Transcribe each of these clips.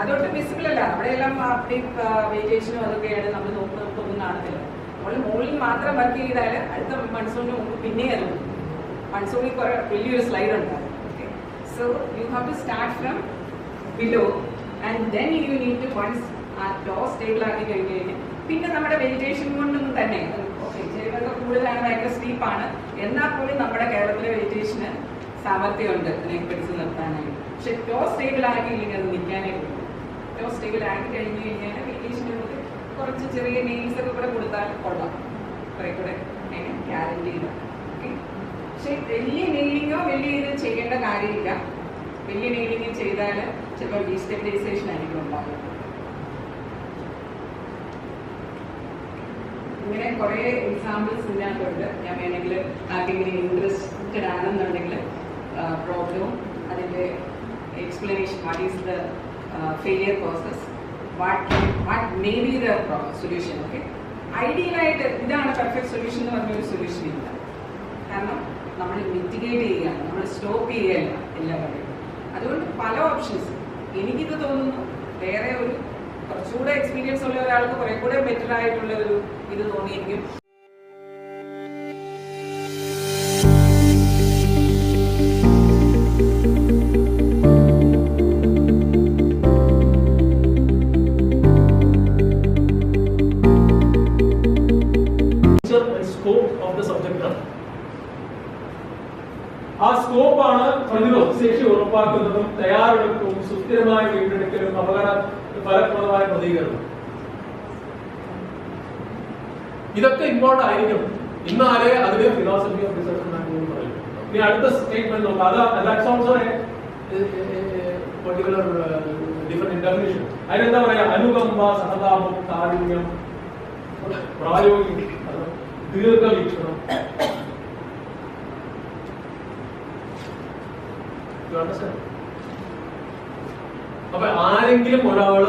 അതുകൊണ്ട് വിസിബിൾ അല്ല. അവിടെയെല്ലാം അപ്ഡേറ്റ് വെജിറ്റേഷനും അതൊക്കെയാണ് നമ്മൾ നോക്കുന്നത് നമുക്കൊന്നും കാണത്തില്ല. നമ്മൾ മുകളിൽ മാത്രം വർക്ക് ചെയ്താൽ അടുത്ത മൺസൂണിന് മുമ്പ് പിന്നെ അത് മൺസൂണിൽ കുറെ വലിയൊരു സ്ലൈഡ് ഉണ്ടാകും so you have to start from below and then you need to once ആ ടോ സ്റ്റേബിൾ ആക്കി കഴിഞ്ഞ് കഴിഞ്ഞാൽ പിന്നെ നമ്മുടെ വെജിറ്റേഷൻ കൊണ്ടും തന്നെ ചെയ്യുന്നതൊക്കെ കൂടുതലാണ് ഭയങ്കര സ്റ്റീപ്പാണ് എന്നാൽ പോലും നമ്മുടെ കേരളത്തിലെ വെജിറ്റേഷന് സാമർഥ്യമുണ്ട്. അതിനെ പിടിച്ചു നിർത്താനായിട്ട്. പക്ഷെ ടോ സ്റ്റേബിൾ ആക്കിയില്ലെങ്കിൽ അത് നിൽക്കാനേ പറ്റും. ആക്കി കഴിഞ്ഞ് കഴിഞ്ഞാൽ വെജിറ്റേഷന് കുറച്ച് ചെറിയ നെയിൽസ് ഒക്കെ കൂടെ കൊടുത്താൽ കൊള്ളാം. കുറേ കൂടെ ഗ്യാരണ്ടി ഇല്ല. ഓക്കെ? പക്ഷെ വലിയ നെയിലിങ്ങോ വലിയ ഇത് ചെയ്യേണ്ട കാര്യമില്ല. വലിയ നെയിലിങ് ചെയ്താൽ ചിലപ്പോൾ ഡീസ്റ്റെബിലൈസേഷൻ ആയിരിക്കും ഉണ്ടാകുക ഇങ്ങനെ കുറേ എക്സാമ്പിൾസ് ഇതിനകത്തുണ്ട്. ഞാൻ വേണമെങ്കിൽ ആർക്കെങ്കിലും ഇൻട്രസ്റ്റഡ് ആണെന്നുണ്ടെങ്കിൽ പ്രോബ്ലവും അതിന്റെ explanation what is the failure process what what may be the solution okay ഐഡിയലായിട്ട് ഇതാണ് പെർഫെക്റ്റ് സൊല്യൂഷൻ എന്ന് പറഞ്ഞൊരു സൊല്യൂഷൻ ഇല്ല. കാരണം നമ്മൾ മിറ്റിഗേറ്റ് ചെയ്യുകയാണ് നമ്മൾ സ്റ്റോപ്പ് ചെയ്യുകയല്ല എല്ലാ കാര്യവും അതുകൊണ്ട് പല ഓപ്ഷൻസ് എനിക്കിത് തോന്നുന്നു വേറെ ഒരു കുറച്ചുകൂടെ എക്സ്പീരിയൻസ് ഉള്ള ഒരാൾക്ക് കുറെ കൂടെ ബെറ്റർ ആയിട്ടുള്ള ഒരു ഇത് തോന്നിയിരിക്കും. പ്രായോഗികം ദീർഘവീക്ഷണം അപ്പൊ ആരെങ്കിലും ഒരാൾ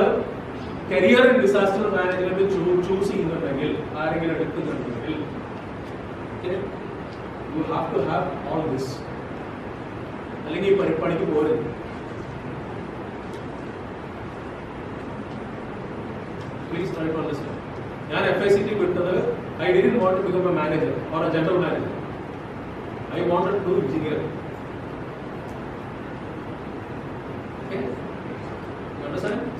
career in disaster management choose ചെയ്യുന്നുണ്ടെങ്കിൽ ആരെങ്കിലും എടുക്കുന്നുണ്ടെങ്കിൽ you have to have all this അല്ലെങ്കിൽ ഈ പരിപ്പണിക്ക് പണിക്ക് പോരുത് പ്ലീസ് ട്രൈ ടു അണ്ടർസ്റ്റാൻഡ് ഞാൻ എഫ് ഐ സി ടി വിട്ടത് I didn't want to become a manager or a general manager I wanted to engineer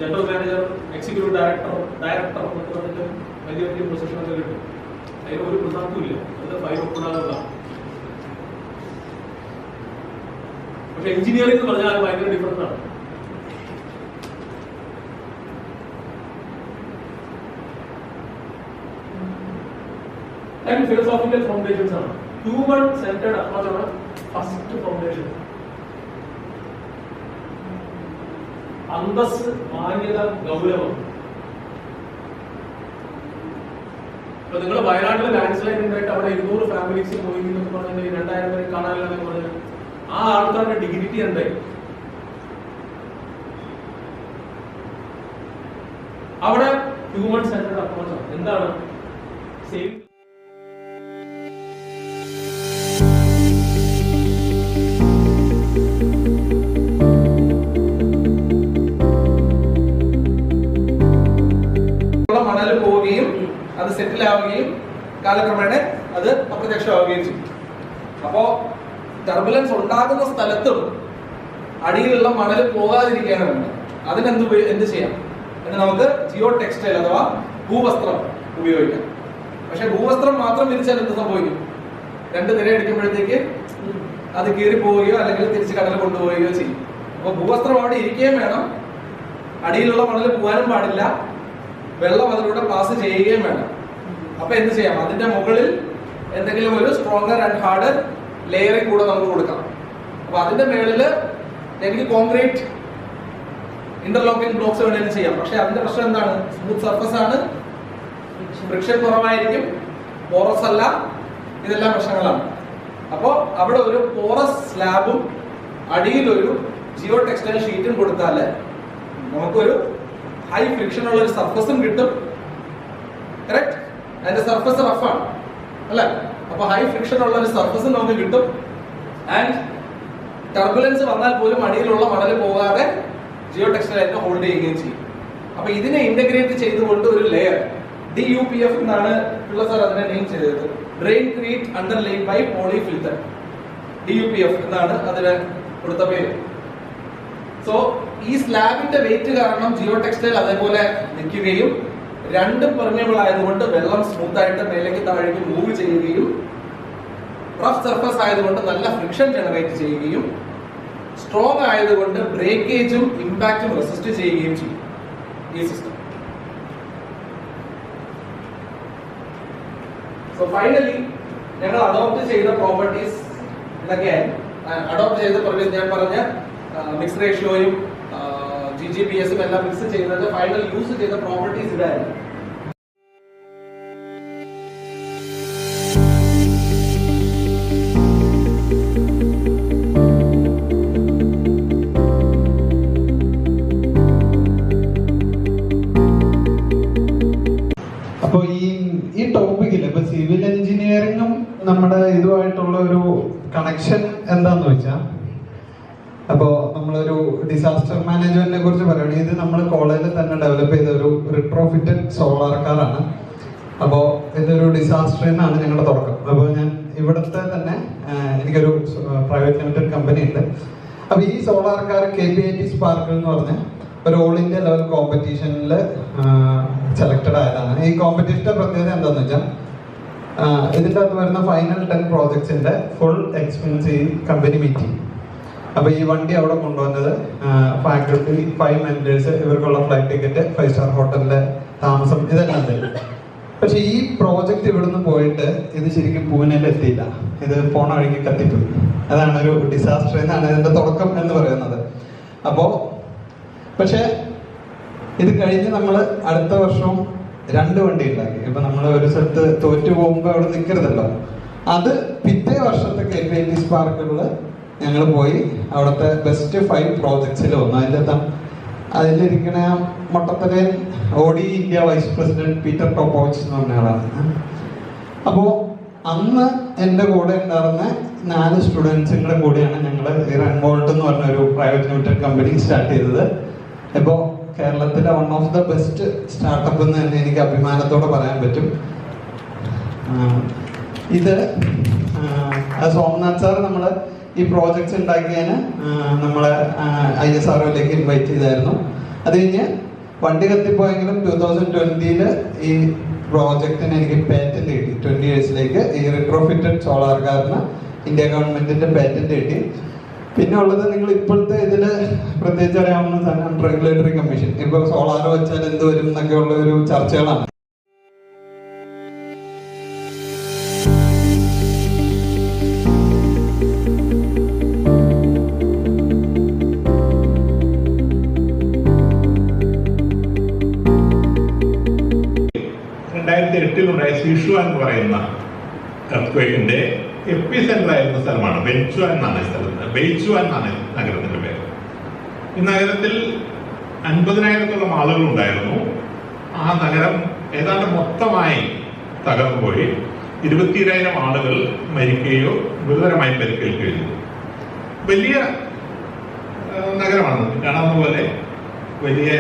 general manager executive director director എന്നൊക്കെ പറഞ്ഞിട്ട് വലിയ വലിയ പൊസിഷനൊക്കെ കിട്ടും. അതിന് ഒരു പ്രധാനത്തുമില്ല അത് ഫൈവ് ഒപ്പിടാനുള്ള. പക്ഷെ എഞ്ചിനീയറിംഗ് എന്ന് പറഞ്ഞാൽ അത് ഭയങ്കര ഡിഫറന്റ് ആണ്. ആൻഡ് ഫിലോസോഫിക്കൽ ഫൗണ്ടേഷൻസ് ആണ്. ഹ്യൂമൻ സെന്റേഡ് അപ്രോച്ച് ആണ് ഫസ്റ്റ് ഫൗണ്ടേഷൻ അന്തസ് മാന്യത ഗൗരവം. നിങ്ങൾ വയനാട്ടിൽ ലാൻഡ് സ്ലൈഡ് ഉണ്ടായിട്ട് അവിടെ ഇരുന്നൂറ് ഫാമിലീസ് പോയി എന്നൊക്കെ രണ്ടായിരം പേരെ കാണാനില്ലെന്ന് പറഞ്ഞാൽ ആ ആൾക്കാരുടെ ഡിഗ്നിറ്റി എന്തായി? അവിടെ ഹ്യൂമൻ സെന്റേഡ് അപ്രോച്ച് എന്താണ്? സേവ് കാലക്രമേണ അത് അപ്രത്യക്ഷമാവുകയും ചെയ്യും. അപ്പോ ടർബുലൻസ് ഉണ്ടാകുന്ന സ്ഥലത്തും അടിയിലുള്ള മണൽ പോകാതിരിക്കുകയാണ് വേണ്ടത്. അതിനെന്ത് എന്ത് ചെയ്യാം? എന്ന് നമുക്ക് ജിയോ ടെക്സ്റ്റൈൽ അഥവാ ഭൂവസ്ത്രം ഉപയോഗിക്കാം. പക്ഷെ ഭൂവസ്ത്രം മാത്രം വിരിച്ചാൽ എന്ത് സംഭവിക്കും? രണ്ട് നിര അടിക്കുമ്പോഴത്തേക്ക് അത് കീറി പോവുകയോ അല്ലെങ്കിൽ തിരിച്ച് കടൽ കൊണ്ടുപോവുകയോ ചെയ്യും. അപ്പോൾ ഭൂവസ്ത്രം അവിടെ ഇരിക്കുകയും വേണം. അടിയിലുള്ള മണൽ പോകാനും പാടില്ല. വെള്ളം അതിലൂടെ പാസ് ചെയ്യുകയും വേണം. അപ്പൊ എന്ത് ചെയ്യാം? അതിന്റെ മുകളിൽ എന്തെങ്കിലും ഒരു സ്ട്രോങ്ങർ ആൻഡ് ഹാർഡർ ലെയറിൽ കൂടെ നമുക്ക് കൊടുക്കാം. അപ്പൊ അതിന്റെ മേളിൽ എനിക്ക് കോൺക്രീറ്റ് ഇന്റർലോക്കിംഗ് ബ്ലോക്സ് വേണമെങ്കിലും ചെയ്യാം? പക്ഷെ അതിന്റെ പ്രശ്നം എന്താണ്? സ്മൂത്ത് സർഫസ് ആണ്. ഫ്രിക്ഷൻ കുറവായിരിക്കും. പോറസ് അല്ല. ഇതെല്ലാം പ്രശ്നങ്ങളാണ്. അപ്പോൾ അവിടെ ഒരു പോറസ് സ്ലാബും അടിയിൽ ഒരു ജിയോ ടെക്സ്റ്റൈൽ ഷീറ്റും കൊടുത്താൽ നമുക്കൊരു ഹൈ ഫ്രിക്ഷൻ ഉള്ള ഒരു സർഫസും കിട്ടും. കറക്റ്റ് അതിന്റെ സർഫസ് റഫാണ് അല്ലെ? അപ്പൊ ഹൈ ഫ്രിക്ഷൻ ഉള്ള ഒരു സർഫസ് നമുക്ക് കിട്ടും. ആൻഡ് ടർബുലൻസ് വന്നാൽ പോലും അടിയിലുള്ള മണൽ പോകാതെ ജിയോ ടെക്സ്റ്റൈൽ അതിനെ ഹോൾഡ് ചെയ്യുകയും ചെയ്യും. അപ്പൊ ഇതിനെ ഇന്റഗ്രേറ്റ് ചെയ്തുകൊണ്ട് ഒരു layer D U P F എന്നാണ് പിള്ള സാർ അതിനെ നെയിം ചെയ്തത്. Drain create underline by poly filter D U P F എന്നാണ് അതിന് കൊടുത്ത പേര്. സോ ഈ സ്ലാബിന്റെ വെയിറ്റ് കാരണം ജിയോ ടെക്സ്റ്റൈൽ അതേപോലെ നിൽക്കുകയും രണ്ടും പെർമിയബിൾ ആയതുകൊണ്ട് വെള്ളം സ്മൂത്ത് ആയിട്ട് മേലേക്ക് താഴേക്ക് മൂവ് ചെയ്യുകയും റഫ് സർഫസ് ആയതുകൊണ്ട് നല്ല ഫ്രിക്ഷൻ ജനറേറ്റ് ചെയ്യുകയും സ്ട്രോങ് ആയതുകൊണ്ട് ബ്രേക്കേജും ഇമ്പാക്റ്റും റെസിസ്റ്റ് ചെയ്യുകയും ചെയ്യും ഈ സിസ്റ്റം സോ ഫൈനലി ഞങ്ങൾ അഡോപ്റ്റ് ചെയ്ത പ്രോപ്പർട്ടീസ് എന്തൊക്കെയാണ് അഡോപ്റ്റ് ചെയ്ത പ്രോപ്പർട്ടീസ് ഞാൻ പറഞ്ഞ മിക്സ് റേഷ്യോയും ജി ജി ബി എസും എല്ലാം മിക്സ് ചെയ്യുന്നത് ഫൈനൽ യൂസ് ചെയ്ത പ്രോപ്പർട്ടീസ് ഇതായിരുന്നു ഡിസാസ്റ്റർ മാനേജ്മെന്റിനെ കുറിച്ച് പറയുകയാണെങ്കിൽ ഇത് നമ്മൾ കോളേജിൽ തന്നെ ഡെവലപ്പ് ചെയ്ത ഒരു റിട്രോഫിറ്റഡ് സോളാർ കാറാണ് അപ്പോൾ ഇതൊരു ഡിസാസ്റ്റർ എന്നാണ് ഞങ്ങളുടെ തുടക്കം. അപ്പോൾ ഞാൻ ഇവിടുത്തെ തന്നെ എനിക്കൊരു പ്രൈവറ്റ് ലിമിറ്റഡ് കമ്പനി ഉണ്ട്. അപ്പോൾ ഈ solar car K P I T sparkle എന്ന് പറഞ്ഞ ഒരു ഓൾ ഇന്ത്യ ലെവൽ കോമ്പറ്റീഷനിൽ സെലക്റ്റഡ് ആയതാണ്. ഈ കോമ്പറ്റീഷന്റെ പ്രത്യേകത എന്താണെന്ന് വെച്ചാൽ ഇതിന്റെ അകത്ത് വരുന്ന ഫൈനൽ ടെൻ പ്രോജക്ട്സിന്റെ ഫുൾ എക്സ്പെൻസ് ഈ കമ്പനി മീറ്റിംഗ് അപ്പൊ ഈ വണ്ടി അവിടെ കൊണ്ടുവന്നത് ഫാക്കൽറ്റി ഫൈവ് മെമ്പേഴ്സ് ഇവർക്കുള്ള ഫ്ലൈറ്റ് ടിക്കറ്റ് ഫൈവ് സ്റ്റാർ ഹോട്ടലിലെ താമസം ഇതെല്ലാം തരും പക്ഷെ ഈ പ്രോജക്റ്റ് ഇവിടുന്ന് പോയിട്ട് ഇത് ശരിക്കും പൂനെയിൽ എത്തിയില്ല. ഇത് പോണ വഴിക്ക് കത്തിപ്പോയി. അതാണ് ഒരു ഡിസാസ്റ്റർ എന്നാണ് ഇതിന്റെ തുടക്കം എന്ന് പറയുന്നത്. അപ്പോ പക്ഷെ ഇത് കഴിഞ്ഞ് നമ്മൾ അടുത്ത വർഷം രണ്ട് വണ്ടി ഉണ്ടാക്കി. ഇപ്പൊ നമ്മൾ ഒരു സ്ഥലത്ത് തോറ്റു പോകുമ്പോൾ അവിടെ നിൽക്കരുതല്ലോ അത് പിറ്റേ വർഷത്തെ കെ പി എൽ ടി സ്പാർക്കുകളിൽ ഞങ്ങൾ പോയി അവിടുത്തെ ബെസ്റ്റ് ഫൈവ് പ്രോജക്ട്സിൽ വന്നു അതിന്റെ അതിലിരിക്കണ ആ Audi India vice president Peter Topovich എന്ന് പറഞ്ഞ ആളാണ്. അപ്പോൾ അന്ന് എന്റെ കൂടെ ഉണ്ടായിരുന്ന നാല് സ്റ്റുഡൻസും കൂടെ കൂടിയാണ് ഞങ്ങൾ റൺബോൾട്ട് എന്ന് പറഞ്ഞ ഒരു പ്രൈവറ്റ് ലിമിറ്റഡ് കമ്പനി സ്റ്റാർട്ട് ചെയ്തത്. ഇപ്പോൾ കേരളത്തിലെ one of the best startup എന്ന് തന്നെ എനിക്ക് അഭിമാനത്തോടെ പറയാൻ പറ്റും. ഇത് സോമനാഥ് സാർ നമ്മൾ ഈ പ്രോജക്ട്സ് ഉണ്ടാക്കിയതിന് നമ്മളെ ഐ എസ് ആർ ഒയിലേക്ക് ഇൻവൈറ്റ് ചെയ്തായിരുന്നു. അത് കഴിഞ്ഞ് വണ്ടി കത്തിപ്പോയെങ്കിലും ടൂ തൗസൻഡ് ട്വന്റിയിൽ ഈ പ്രോജക്റ്റിന് എനിക്ക് പാറ്റന്റ് കിട്ടി. ട്വന്റി ഇയേഴ്സിലേക്ക് ഈ റിട്രോഫിറ്റഡ് സോളാർ കാറിന് ഇന്ത്യ ഗവൺമെന്റിന്റെ പാറ്റന്റ് കിട്ടി. പിന്നെ ഉള്ളത് നിങ്ങൾ ഇപ്പോഴത്തെ ഇതിൽ പ്രത്യേകിച്ച് അറിയാവുന്ന സാധനം റെഗുലേറ്ററി കമ്മീഷൻ ഇപ്പൊ സോളാർ വെച്ചാൽ എന്ത് വരും എന്നൊക്കെ ഉള്ള ഒരു ചർച്ചകളാണ്. രണ്ടായിരത്തി എട്ടിലുണ്ടായ സിഷു എന്ന് പറയുന്ന എർത്ത്ക്വേക്കിന്റെ എപ്പി സെന്റർ ആയിരുന്ന സ്ഥലമാണ് ബെൻചുവ എന്നാണ് സ്ഥലത്ത് ബെയ്ച്ചുവ എന്നാണ് നഗരത്തിന്റെ പേര്. ഈ നഗരത്തിൽ അൻപതിനായിരത്തോളം ആളുകൾ ഉണ്ടായിരുന്നു ആ നഗരം ഏതാണ്ട് മൊത്തമായി തകർന്നു പോയി ഇരുപത്തിരായിരം ആളുകൾ മരിക്കുകയോ ഗുരുതരമായി പരിക്കേൽക്കുകയോ ചെയ്തു. വലിയ നഗരമാണ്. കാണാവുന്ന പോലെ വലിയ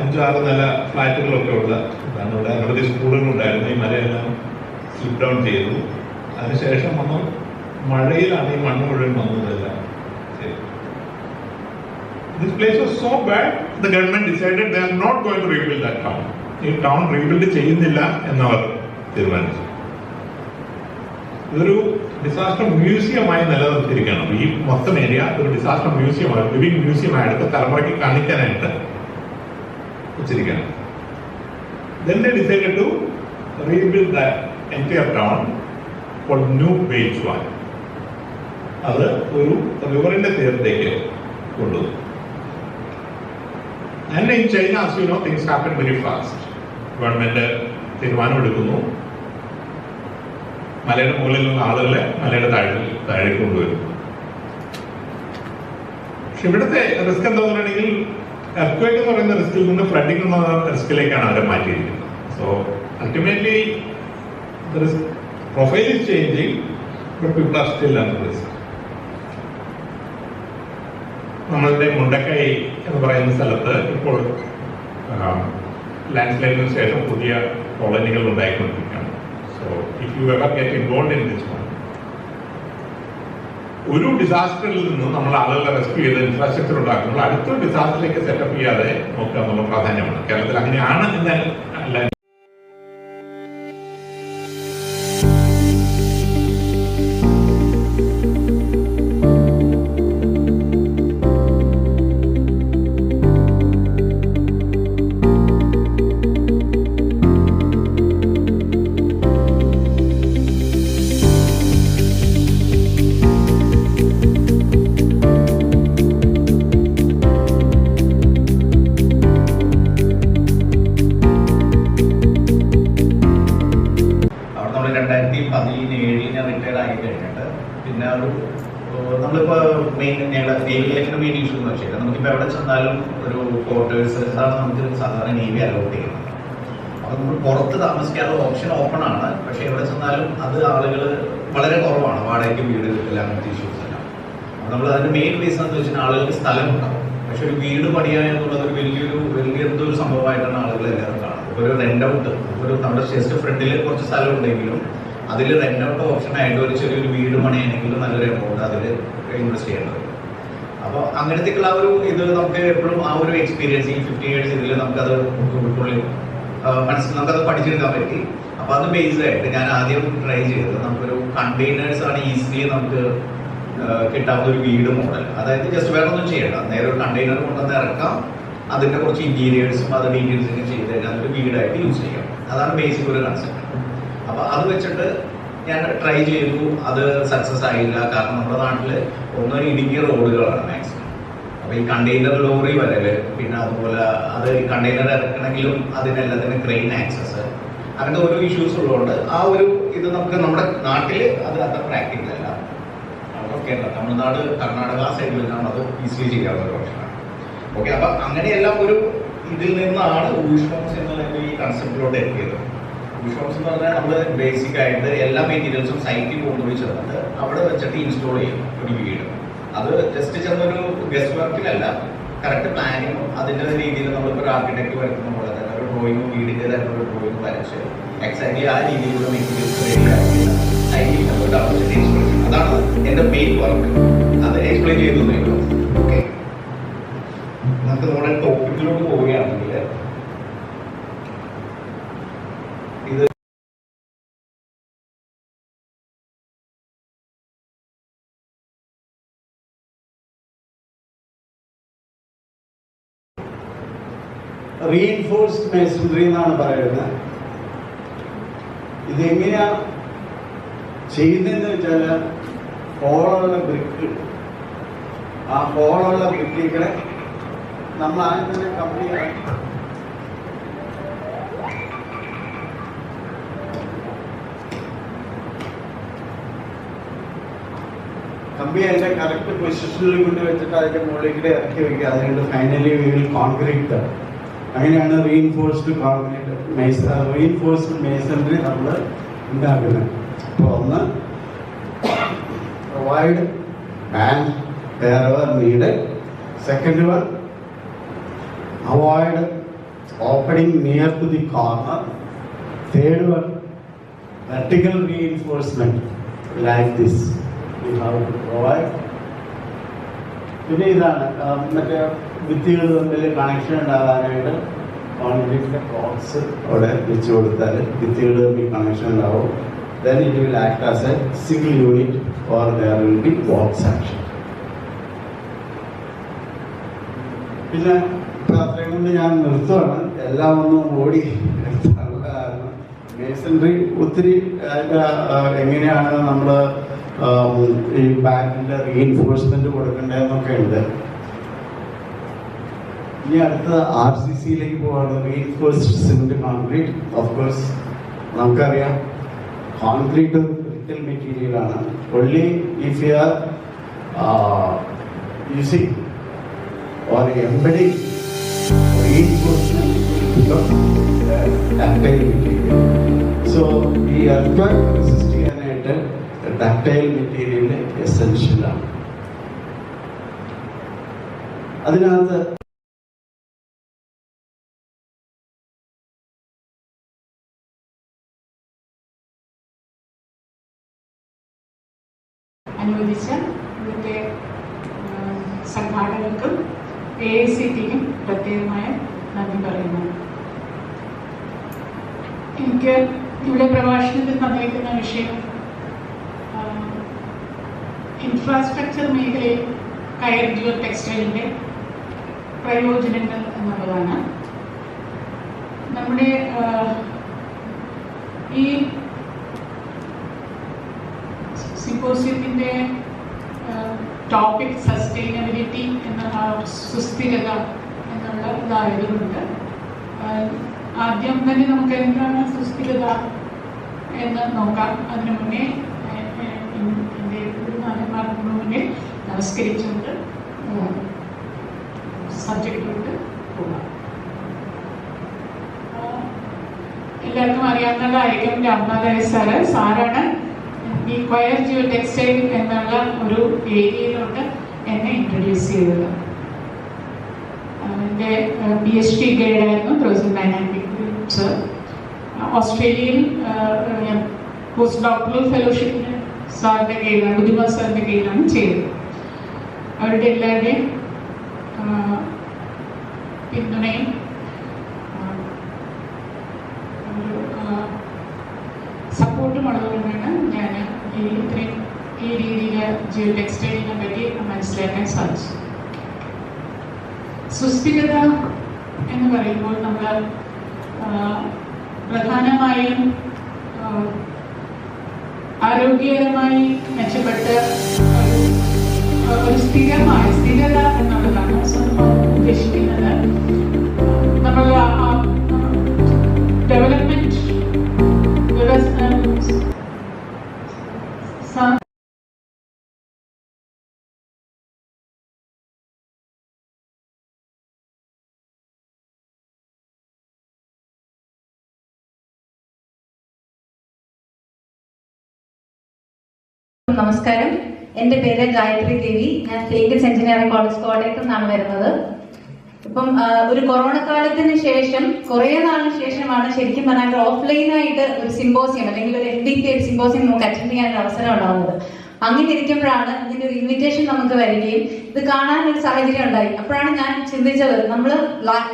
അഞ്ചാറ് നില ഫ്ലാറ്റുകളൊക്കെ ഉള്ള ഇതാണ് ഇവിടെ അനവധി സ്കൂളുകളുണ്ടായിരുന്നു. ഈ മലയെല്ലാം സ്ലിപ്പ് ഡൗൺ ചെയ്തു. അതിനുശേഷം വന്നു. മഴയിലാണ് ഈ മണ്ണ് മുഴുവൻ വന്നതെല്ലാം. This place was so bad, the government decided they are not going to rebuild that town. ഈ ടൗൺ റീബിൽഡ് ചെയ്യുന്നില്ല എന്നവർ തീരുമാനിച്ചു. ഇതൊരു ഡിസാസ്റ്റർ മ്യൂസിയമായി നിലനിർത്തിയിരിക്കണം ഈ മൊത്തം ഏരിയ ഒരു ഡിസാസ്റ്റർ മ്യൂസിയമായി ലിവിംഗ് മ്യൂസിയമായിട്ട് തലമുറയ്ക്ക് കാണിക്കാനായിട്ട് വെച്ചിരിക്കുകയാണ് Then they decided to rebuild that entire town called New Beijing. അത് ഒരു റിവറിന്റെ തീരത്തേക്ക് കൊണ്ടുപോകും and in China as you know things happen very fast government തീരുമാനം എടുക്കുന്നു. മലയുടെ മുകളിലുള്ള ആളുകളെ മലയുടെ താഴെ താഴേക്ക് കൊണ്ടുവരും. പക്ഷെ ഇവിടുത്തെ റിസ്ക് എന്താ പറയുകയാണെങ്കിൽ എർക്വേക്ക് എന്ന് പറയുന്ന റിസ്കിൽ നിന്ന് ഫ്ലഡിംഗ് എന്ന റിസ്കിലേക്കാണ് അവരെ മാറ്റിയിരിക്കുന്നത്. So ultimately profile is changing നമ്മളുടെ മുണ്ടക്കൈ എന്ന് പറയുന്ന സ്ഥലത്ത് ഇപ്പോൾ ലാൻഡ് സ്ലൈഡിന് ശേഷം പുതിയ കോളനികൾ ഉണ്ടായിക്കൊണ്ടിരിക്കുകയാണ്. So if you ever get involve in this ഒരു ഡിസാസ്റ്ററിൽ നിന്ന് നമ്മൾ ആളുകളെ റെസ്ക്യൂ ചെയ്ത് ഇൻഫ്രാസ്ട്രക്ചർ ഉണ്ടാക്കുമ്പോൾ അടുത്ത ഡിസാസ്റ്ററിലേക്ക് സെറ്റപ്പ് ചെയ്യാതെ നോക്കുക എന്നുള്ള പ്രാധാന്യമാണ്. കേരളത്തിൽ അങ്ങനെയാണ് എന്ന് താമസിക്കാനുള്ള ഓപ്ഷൻ ഓപ്പൺ ആണ്. പക്ഷെ എവിടെ ചെന്നാലും അത് ആളുകൾ വളരെ കുറവാണ്. വാടകയ്ക്ക് വീട് കിട്ടില്ല അങ്ങനത്തെ ഇഷ്യൂസ് എല്ലാം. നമ്മൾ അതിന്റെ മെയിൻ റീസൺ എന്ന് വെച്ചാൽ ആളുകൾക്ക് സ്ഥലം ഉണ്ടാവും പക്ഷെ ഒരു വീട് പണിയുക എന്നുള്ളത് ഒരു വലിയൊരു വലിയ എന്തോ ഒരു സംഭവമായിട്ടാണ് ആളുകൾ എല്ലാവരും കാണുന്നത്. ഒരു റെന്റ് ഔട്ട് ഒരു നമ്മുടെ ജസ്റ്റ് ഫ്രണ്ടിൽ കുറച്ച് സ്ഥലം ഉണ്ടെങ്കിലും അതിൽ റെന്റ് ഔട്ട് ഓപ്ഷൻ ആയിട്ട് ഒരു ചെറിയൊരു വീട് പണിയാണെങ്കിലും നല്ലൊരു എമൗണ്ട് അതിൽ ഇൻവെസ്റ്റ് ചെയ്യേണ്ടത് അപ്പോൾ അങ്ങനത്തേക്കുള്ള ആ ഒരു ഇത് നമുക്ക് എപ്പോഴും ആ ഒരു എക്സ്പീരിയൻസ് ഈ ഫിഫ്റ്റി ഇയേഴ്സ് ഇതിൽ നമുക്കത് ഉൾക്കൊള്ളി മനസ്സിൽ നമുക്കത് പഠിച്ചെടുക്കാൻ പറ്റി. അപ്പൊ അത് ബേസ് ആയിട്ട് ഞാൻ ആദ്യം ട്രൈ ചെയ്തത് നമുക്കൊരു കണ്ടെയ്നേഴ്സ് ആണ് ഈസിലി നമുക്ക് കിട്ടാവുന്ന ഒരു വീട് മോഡൽ അതായത് ജസ്റ്റ് വേറെ ഒന്നും ചെയ്യണ്ട. നേരെ ഒരു കണ്ടെയ്നർ കൊണ്ടുവന്ന് ഇറക്കാം. അതിന്റെ കുറച്ച് ഇന്റീരിയേഴ്സും അത് ഡീറ്റെയിൽസൊക്കെ ചെയ്ത് കഴിഞ്ഞാൽ അതൊരു വീടായിട്ട് യൂസ് ചെയ്യാം. അതാണ് ബേസിക് ഒരു കൺസെപ്റ്റ് അപ്പൊ അത് വെച്ചിട്ട് ഞാൻ ട്രൈ ചെയ്തു. അത് സക്സസ് ആയില്ല. കാരണം നമ്മുടെ നാട്ടിൽ ഒന്നും ഇടുങ്ങിയ റോഡുകളാണ് മാക്സിമം അപ്പൊ ഈ കണ്ടെയ്നർ ലോറി വരവ് പിന്നെ അതുപോലെ അത് ഈ കണ്ടെയ്നർ ഇറക്കണമെങ്കിലും അതിനെല്ലാത്തിനും ക്രെയിൻ ആക്സസ് അങ്ങനത്തെ ഓരോ ഇഷ്യൂസ് ഉള്ളതുകൊണ്ട് ആ ഒരു ഇത് നമുക്ക് നമ്മുടെ നാട്ടിൽ അത് അത്ര പ്രാക്ടിക്കൽ അല്ല. കേരള തമിഴ്നാട് കർണാടക സൈഡിലാണ് അത് ഈസിലി ചെയ്യാവുന്ന ഒരു ഓപ്ഷനാണ് ഓക്കെ അപ്പൊ അങ്ങനെയെല്ലാം ഒരു ഇതിൽ നിന്നാണ് ഊഷ്മോംസ് എന്ന് പറയുന്ന ഈ കൺസെപ്റ്റിലോട്ട് എത്തിയത്. ഊഷ്മോംസ് എന്ന് പറഞ്ഞാൽ നമ്മൾ ബേസിക് ആയിട്ട് എല്ലാ മെറ്റീരിയൽസും സൈറ്റിൽ കൊണ്ടുപോയി ചേർന്നിട്ട് അവിടെ വെച്ചിട്ട് ഇൻസ്റ്റോൾ ചെയ്യും ഒരു വീട്. അത് ജസ്റ്റ് ചെന്നൊരു ഗസ്റ്റ് വർക്കിലല്ല കറക്റ്റ് പ്ലാനിങ്ങും അതിന്റെ രീതിയിൽ നമ്മളിപ്പോൾ ഒരു ആർക്കിടെക്ട് വരയ്ക്കുന്ന പോലെ തന്നെ ഒരു ഡ്രോയിങ്ങും വീടിന്റെതായിട്ടുള്ള ഒരു ഡ്രോയിങ് വരച്ച് എക്സാക്ട്ലി ആ രീതിയിലുള്ള മെറ്റീരിയൽസ് അതാണ് എന്റെ മെയിൻ വർക്ക് അത് എക്സ്പ്ലെയിൻ ചെയ്തു ഓക്കെ നമുക്ക് നമ്മുടെ ടോപ്പിക്കിലോട്ട് പോവുകയാണെങ്കിൽ ഇത് റീഇൻഫോഴ്സ്ഡ് മേസൺറി എന്നാണ് പറയുന്നത്. ഇതെങ്ങനെയാ ചെയ്യുന്നതെന്ന് വെച്ചാൽ ഹോളുള്ള ബ്രിക്ക് ആ ഹോളുള്ള ബ്രിക്കുകളെ നമ്മൾ ആദ്യം തന്നെ കമ്പനി കമ്പി അതിന്റെ കറക്റ്റ് പൊസിഷനിൽ കൊണ്ട് വെച്ചിട്ട് അതിന്റെ മുകളിലേക്ക് ഇറക്കി വെക്കുക. അതുകൊണ്ട് ഫൈനലി വിൽ കോൺക്രീറ്റ് അങ്ങനെയാണ് റീഇൻഫോഴ്സ്ഡ് കോൺക്രീറ്റ് മേസ റീഇൻഫോഴ്സ്ഡ് മേസണറി നമ്മൾ ഉണ്ടാക്കുന്നത്. അപ്പോൾ ഒന്ന് provide and wherever need second one avoid opening near to the corner third one vertical reinforcement like this. You have to provide. പിന്നെ ഇതാണ് മറ്റേ ഭിത്തികൾ തമ്മിൽ കണക്ഷൻ ഉണ്ടാകാനായിട്ട് കോൺക്രീറ്റിന്റെ ബോക്സ് അവിടെ വെച്ച് കൊടുത്താൽ ഭിത്തികൾ തമ്മിൽ കണക്ഷൻ ഉണ്ടാവും. Then it will act as a single unit or there will be box action പിന്നെ അത്രയും കൊണ്ട് ഞാൻ നിർത്തുവാണ്. എല്ലാം ഒന്നും ഓടി മേസൺറി ഒത്തിരി എങ്ങനെയാണ് നമ്മൾ ഈ ബാങ്കിന്റെ റീഎൻഫോഴ്സ്മെന്റ് കൊടുക്കേണ്ടതെന്നൊക്കെ ഉണ്ട്. ഇനി അടുത്ത ആർ സി സിയിലേക്ക് പോവാണ്. Reinforced cement concrete of course നമുക്കറിയാം കോൺക്രീറ്റ് ക്രിട്ടിക്കൽ മെറ്റീരിയലാണ് only if you are using or embedding reinforcement become tactile material. So ഈ earthquake resist ചെയ്യാനായിട്ട് tactile material എസെൻഷ്യലാണ് അതിനകത്ത് അനുവദിച്ച ഇവിടുത്തെ സംഘാടകർക്കും എ ഐ സി ടിക്കും പ്രത്യേകമായ നന്ദി പറയുന്നു. എനിക്ക് ഇവിടെ പ്രഭാഷണത്തിൽ തന്നിരിക്കുന്ന വിഷയം ഇൻഫ്രാസ്ട്രക്ചർ മേഖലയിൽ കയർ ജ്വൽ ടെക്സ്റ്റൈലിന്റെ പ്രയോജനങ്ങൾ എന്നുള്ളതാണ്. നമ്മുടെ ഈ സിമ്പോസിയത്തിന്റെ ടോപ്പിക് സസ്റ്റൈനബിലിറ്റി എന്ന സുസ്ഥിരത എന്നുള്ള ഇതായതുകൊണ്ട് ആദ്യം തന്നെ നമുക്ക് എന്താണ് സുസ്ഥിരത എന്ന് നോക്കാം. അതിനു മുന്നേ എന്റെ ഗുരുനാഥന്മാർക്ക് മുന്നിൽ നമസ്കരിച്ചുകൊണ്ട് സബ്ജക്റ്റിലോട്ട് പോകാം. എല്ലാവർക്കും അറിയാവുന്നതായിരിക്കും രാംനാഥ് സാറ് സാറാണ് ഈ കൊയർ ജിയോ ടെക്സ്റ്റൈൽ എന്നുള്ള ഒരു ഏരിയയിലോട്ട് എന്നെ ഇൻട്രൊഡ്യൂസ് ചെയ്തത്. എന്റെ പി എച്ച് ഡി ഗൈഡായിരുന്നു പ്രൊഫസർ ഡൈനാമിക് സർ ഓസ്ട്രേലിയയിൽ പോസ്റ്റ് ഡോക്ടറൽ ഫെലോഷിപ്പിന് സാറിന്റെ കീഴിലാണ് ബുദ്ധിമ സാറിന്റെ കീഴിലാണ് ചെയ്തത്. അവരുടെ എല്ലാവരുടെയും പിന്തുണയും സപ്പോർട്ടും ഉള്ളതുകൊണ്ടാണ് ഞാൻ ഇത്രയും ഈ രീതിയിൽ ജിയോ ടെക്സ്റ്റൈലിനെ പറ്റി മനസ്സിലാക്കാൻ സാധിച്ചു. സുസ്ഥിരത എന്ന് പറയുമ്പോൾ നമ്മൾ പ്രധാനമായും ആരോഗ്യകരമായി മെച്ചപ്പെട്ട ഒരു സ്ഥിരമായ സ്ഥിരത എന്നുള്ളതാണ് ഉദ്ദേശിക്കുന്നത്. നമ്മൾ നമസ്കാരം. എന്റെ പേര് ഗായത്രി ദേവി. ഞാൻ സ്റ്റേറ്റ് എഞ്ചിനീയറിംഗ് കോളേജ് കോട്ടയത്ത് നിന്നാണ് വരുന്നത്. ഇപ്പം ഒരു കൊറോണ കാലത്തിന് ശേഷം കുറെ നാളിന് ശേഷമാണ് ശരിക്കും പറഞ്ഞാൽ ഓഫ്ലൈൻ ആയിട്ട് ഒരു സിമ്പോസിയം അല്ലെങ്കിൽ ഒരു എഫ് ഡി പി ഒരു സിമ്പോസിയം നമുക്ക് അറ്റൻഡ് ചെയ്യാൻ ഒരു അവസരം ഉണ്ടാകുന്നത് അങ്ങനെ ഇരിക്കുമ്പോഴാണ് ഇതിന്റെ ഒരു ഇൻവിറ്റേഷൻ നമുക്ക് വരികയും ഇത് കാണാൻ ഒരു സാഹചര്യം ഉണ്ടായി. അപ്പോഴാണ് ഞാൻ ചിന്തിച്ചത് നമ്മൾ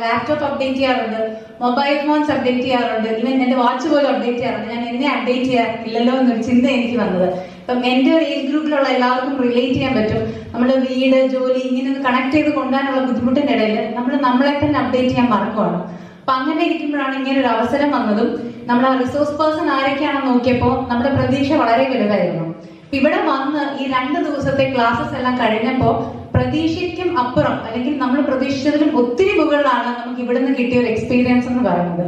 ലാപ്ടോപ്പ് അപ്ഡേറ്റ് ചെയ്യാറുണ്ട് മൊബൈൽ ഫോൺസ് അപ്ഡേറ്റ് ചെയ്യാറുണ്ട് ഇവൻ എന്റെ വാച്ച് പോലും അപ്ഡേറ്റ് ചെയ്യാറുണ്ട്. ഞാൻ എന്നെ അപ്ഡേറ്റ് ചെയ്യാറില്ലല്ലോ എന്നൊരു ചിന്ത എനിക്ക് വന്നത്. ഇപ്പം എന്റെ ഒരു ഏജ് ഗ്രൂപ്പിലുള്ള എല്ലാവർക്കും റിലേറ്റ് ചെയ്യാൻ പറ്റും. നമ്മുടെ വീട് ജോലി ഇങ്ങനെ ഒന്ന് കണക്ട് ചെയ്ത് കൊണ്ടുപോകാനുള്ള ബുദ്ധിമുട്ടിന്റെ ഇടയിൽ നമ്മൾ നമ്മളെ തന്നെ അപ്ഡേറ്റ് ചെയ്യാൻ മറക്കുവാണ്. അപ്പൊ അങ്ങനെ ഇരിക്കുമ്പോഴാണ് ഇങ്ങനെ ഒരു അവസരം വന്നതും നമ്മൾ ആ റിസോഴ്സ് പേഴ്സൺ ആരൊക്കെയാണെന്ന് നോക്കിയപ്പോൾ നമ്മുടെ പ്രതീക്ഷ വളരെ വലുതായിരുന്നു. ഇവിടെ വന്ന് ഈ രണ്ട് ദിവസത്തെ ക്ലാസ്സസ് എല്ലാം കഴിഞ്ഞപ്പോൾ പ്രതീക്ഷയ്ക്കും അപ്പുറം അല്ലെങ്കിൽ നമ്മൾ പ്രതീക്ഷിച്ചതിലും ഒത്തിരി മുകളിലാണ് നമുക്ക് ഇവിടുന്ന് കിട്ടിയ ഒരു എക്സ്പീരിയൻസ് എന്ന് പറയുന്നത്.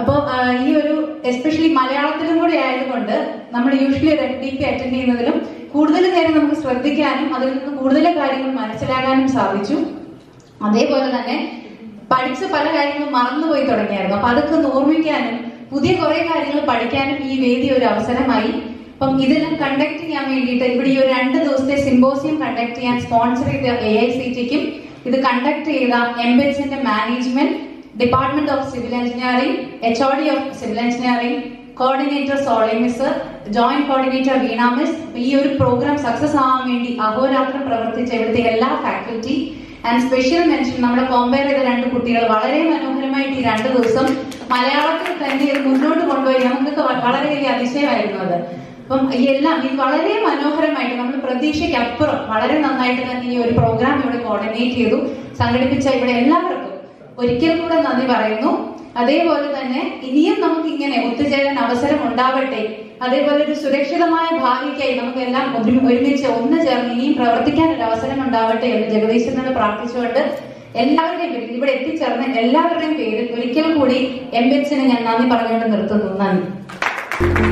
അപ്പോൾ ഈ ഒരു എസ്പെഷ്യലി മലയാളത്തിലും കൂടി ആയതുകൊണ്ട് നമ്മൾ യൂഷ്വലി ഒരു ഡി പി അറ്റൻഡ് ചെയ്യുന്നതിലും കൂടുതൽ നേരം നമുക്ക് ശ്രദ്ധിക്കാനും അതിൽ നിന്ന് കൂടുതൽ കാര്യങ്ങൾ മനസ്സിലാക്കാനും സാധിച്ചു. അതേപോലെ തന്നെ പഠിച്ച പല കാര്യങ്ങളും മറന്നുപോയി തുടങ്ങിയായിരുന്നു. അപ്പൊ അതൊക്കെ ഒന്ന് ഓർമ്മിക്കാനും പുതിയ കുറെ കാര്യങ്ങൾ പഠിക്കാനും ഈ വേദി ഒരു അവസരമായി. അപ്പം ഇതെല്ലാം കണ്ടക്ട് ചെയ്യാൻ വേണ്ടിയിട്ട് ഇവിടെ ഈ ഒരു രണ്ട് ദിവസത്തെ സിമ്പോസിയം കണ്ടക്ട് ചെയ്യാൻ സ്പോൺസർ ചെയ്ത എ ഐ സി ടിക്കും ഇത് കണ്ടക്ട് ചെയ്ത എംബെഡ്സിന്റെ management department engineering H O D of civil engineering coordinator Soly miss joint coordinator Veena miss ഈ ഒരു പ്രോഗ്രാം സക്സസ് ആവാൻ വേണ്ടി അഹോരാത്രം പ്രവർത്തിച്ച ഇവിടുത്തെ എല്ലാ ഫാക്കൽറ്റി ആൻഡ് സ്പെഷ്യൽ മെൻഷൻ നമ്മുടെ കോമ്പയർ ചെയ്ത രണ്ട് കുട്ടികൾ വളരെ മനോഹരമായിട്ട് ഈ രണ്ട് ദിവസം മലയാളത്തിൽ തന്നെ മുന്നോട്ട് കൊണ്ടുപോയി. നമുക്കൊക്കെ വ- വളരെ വലിയ അതിശയമായിരുന്നു അത്. അപ്പം ഈ എല്ലാം ഇത് വളരെ മനോഹരമായിട്ട് നമ്മൾ പ്രതീക്ഷയ്ക്കപ്പുറം വളരെ നന്നായിട്ട് തന്നെ ഈ ഒരു പ്രോഗ്രാം ഇവിടെ കോർഡിനേറ്റ് ചെയ്തു. സംഘടിപ്പിച്ച ഇവിടെ എല്ലാവർക്കും ഒരിക്കൽ കൂടെ നന്ദി പറയുന്നു. അതേപോലെ തന്നെ ഇനിയും നമുക്ക് ഇങ്ങനെ ഒത്തുചേരാൻ അവസരം ഉണ്ടാവട്ടെ അതേപോലെ ഒരു സുരക്ഷിതമായ ഭാവിക്കായി നമുക്കെല്ലാം ഒരുമിച്ച് ഒന്ന് ചേർന്ന് ഇനിയും പ്രവർത്തിക്കാൻ ഒരു അവസരം ഉണ്ടാവട്ടെ എന്ന് ജഗദീശ്വരനോട് പ്രാർത്ഥിച്ചുകൊണ്ട് എല്ലാവരുടെയും പേരിൽ ഇവിടെ എത്തിച്ചേർന്ന എല്ലാവരുടെയും പേരിൽ ഒരിക്കൽ കൂടി എം എച്ചിന് ഞാൻ നന്ദി പറഞ്ഞുകൊണ്ട് നിർത്തുന്നു. നന്ദി.